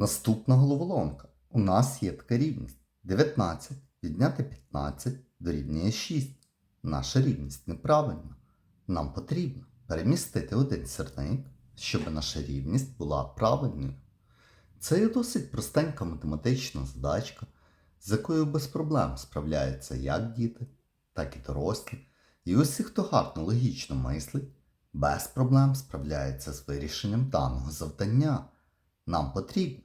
Наступна головоломка. У нас є така рівність. 19 відняти 15 дорівнює 6. Наша рівність неправильна. Нам потрібно перемістити один сірник, щоб наша рівність була правильною. Це є досить простенька математична задачка, з якою без проблем справляються як діти, так і дорослі. І усі, хто гарно логічно мислить, без проблем справляється з вирішенням даного завдання. Нам потрібно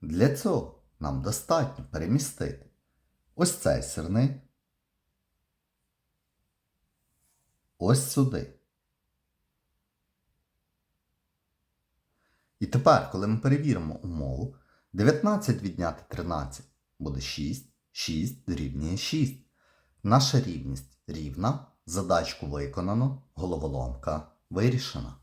Для цього нам достатньо перемістити ось цей сирник ось сюди. І тепер, коли ми перевіримо умову, 19 відняти 13 буде 6, 6 дорівнює 6. Наша рівність рівна, задачку виконано, головоломка вирішена.